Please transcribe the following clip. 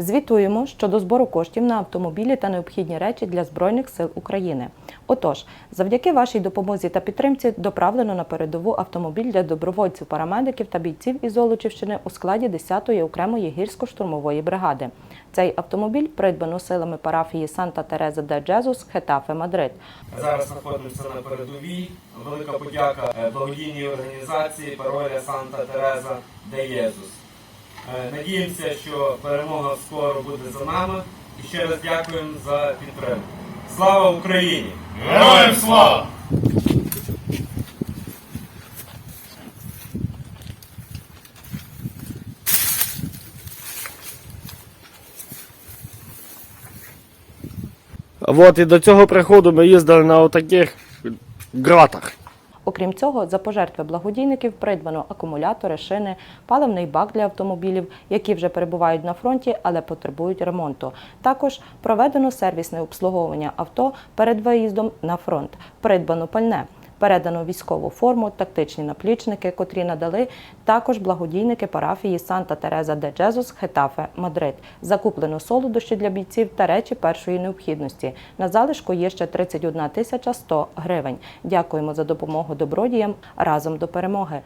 Звітуємо щодо збору коштів на автомобілі та необхідні речі для Збройних сил України. Отож, завдяки вашій допомозі та підтримці доправлено на передову автомобіль для добровольців, парамедиків та бійців із Золочівщини у складі 10-ї окремої гірсько-штурмової бригади. Цей автомобіль придбано силами парафії Санта Тереза де Джезус, Хетафе, Мадрид. Зараз знаходимося на передовій. Велика подяка е, благодійній організації Пароля Санта Тереза де Єзус. Е, Надіємося, що перемога скоро буде за нами. І ще раз дякуємо за підтримку. Слава Україні! Героям слава! От і до цього приходу ми їздили на отаких гратах. Окрім цього, за пожертви благодійників придбано акумулятори, шини, паливний бак для автомобілів, які вже перебувають на фронті, але потребують ремонту. Також проведено сервісне обслуговування авто перед виїздом на фронт. Придбано пальне. Передано військову форму, тактичні наплічники, котрі надали також благодійники парафії Санта Тереза де Джезус, Хетафе, Мадрид. Закуплено солодощі для бійців та речі першої необхідності. На залишку є ще 31 тисяча 100 гривень. Дякуємо за допомогу добродіям разом до перемоги.